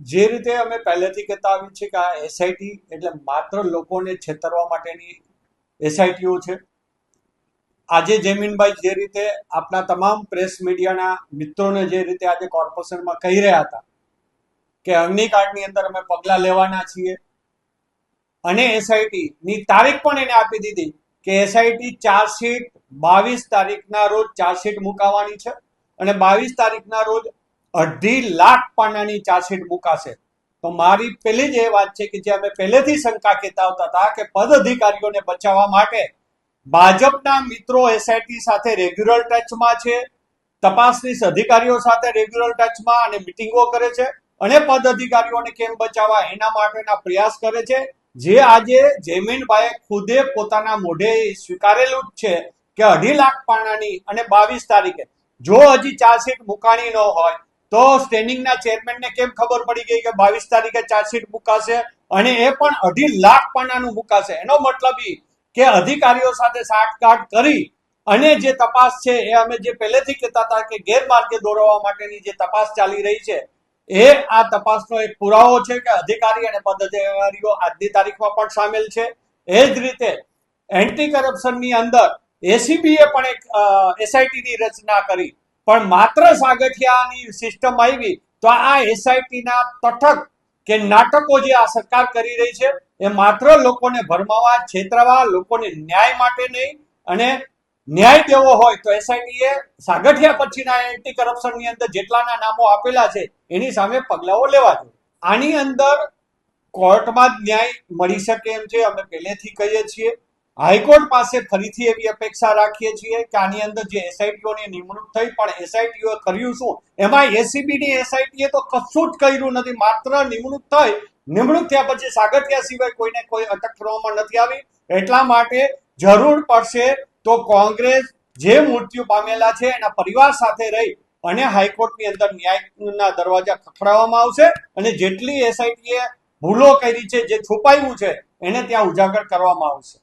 જે રીતે અમે પહેલેથી કહેતા આવી છે કે આ એસઆઈટી એટલે માત્ર લોકોને છેતરવા માટેની એસઆઈટીઓ છે. આજે જમીનભાઈ જે રીતે આપણા તમામ પ્રેસ મીડિયાના મિત્રોને જે રીતે આજે કોર્પોરેશનમાં કહી રહ્યા હતા કે અગ્નિકાંડની અંદર અમે પગલાં લેવાના છીએ અને એસઆઈટીની તારીખ પણ એને આપી દીધી કે એસઆઈટી ચાર્જશીટ બાવીસ તારીખના રોજ ચાર્જશીટ મુકાવાની છે અને બાવીસ તારીખના રોજ અઢી લાખ પાનાની ચાર્જશીટ મુકાશે. તો મારી પેલી જ એ વાત છે કે જે અમે પહેલેથી શંકા કહેતા આવતા હતા કે પદ અધિકારીઓને બચાવવા માટે ભાજપના મિત્રો એસઆઈટી સાથે રેગ્યુલર ટચમાં છે તપાસનીશ અધિકારીઓ સાથે રેગ્યુલર ટચમાં અને મિટિંગો કરે છે અને પદ અધિકારીઓને કેમ બચાવવા એના માટેના પ્રયાસ કરે છે. જે આજે જયમીનભાઈએ ખુદે પોતાના મોઢે સ્વીકારેલું જ છે કે અઢી લાખ પાણાની અને બાવીસ તારીખે જો હજી ચાર્જશીટ મુકાણી ન હોય તો સ્ટેન્ડિંગના ચેરમેનને કેમ ખબર પડી ગઈ કે બાવીસ તારીખે ચાર્જશીટ મુકાશે? અને એ પણ અઢી લાખ પાનાનું મુકાશે. એનો મતલબ એ કે અધિકારીઓ સાથે સાઠગાંઠ કરી અને જે તપાસ છે, એ અમે જે પહેલેથી કહેતા હતા કે ગેરમાર્ગે દોરવા માટેની જે તપાસ ચાલી રહી છે, એ આ તપાસનો એક પુરાવો છે કે અધિકારી અને પદ અધિકારીઓ આજની તારીખમાં પણ સામેલ છે. એ જ રીતે એન્ટી કરપ્શનની અંદર એસીબીએ પણ એક એસઆઈટીની રચના કરી. પણ માત્ર સાગઠિયાની સિસ્ટમ આવી તો આ એસઆઈટી ના તટક કે નાટકો જે આ સરકાર કરી રહી છે, એ માત્ર લોકોને ભરમાવા, છેતરવા, લોકોને ન્યાય માટે નહીં અને ન્યાય દેવો હોય તો એસઆઈટી એ સાગઠિયા પછીના એન્ટી કરપ્શનની અંદર જેટલાના નામો આપેલા છે, એની સામે પગલાઓ લેવા જોઈએ. આની અંદર કોર્ટમાં જ ન્યાય મળી શકે એમ છે, અમે પહેલેથી કહીએ છીએ. હાઈકોર્ટ પાસે ફરીથી એવી અપેક્ષા રાખીએ છીએ કે આની અંદર જે એસઆઈટીઓની નિમણૂક થઈ, પણ એસઆઈટીઓ કર્યું શું? એમાં એસીબીની એસઆઈટીએ તો કશું જ કર્યું નથી. માત્ર નિમણૂક થઈ. નિમણૂક થયા પછી સાગઠિયા સિવાય કોઈને કોઈ અટક કરવામાં નથી આવી. એટલા માટે જરૂર પડશે તો કોંગ્રેસ જે મૃત્યુ પામેલા છે, એના પરિવાર સાથે રહી અને હાઈકોર્ટની અંદર ન્યાયના દરવાજા ખખડાવવામાં આવશે અને જેટલી એસઆઈટીએ ભૂલો કરી છે, જે છુપાયું છે, એને ત્યાં ઉજાગર કરવામાં આવશે.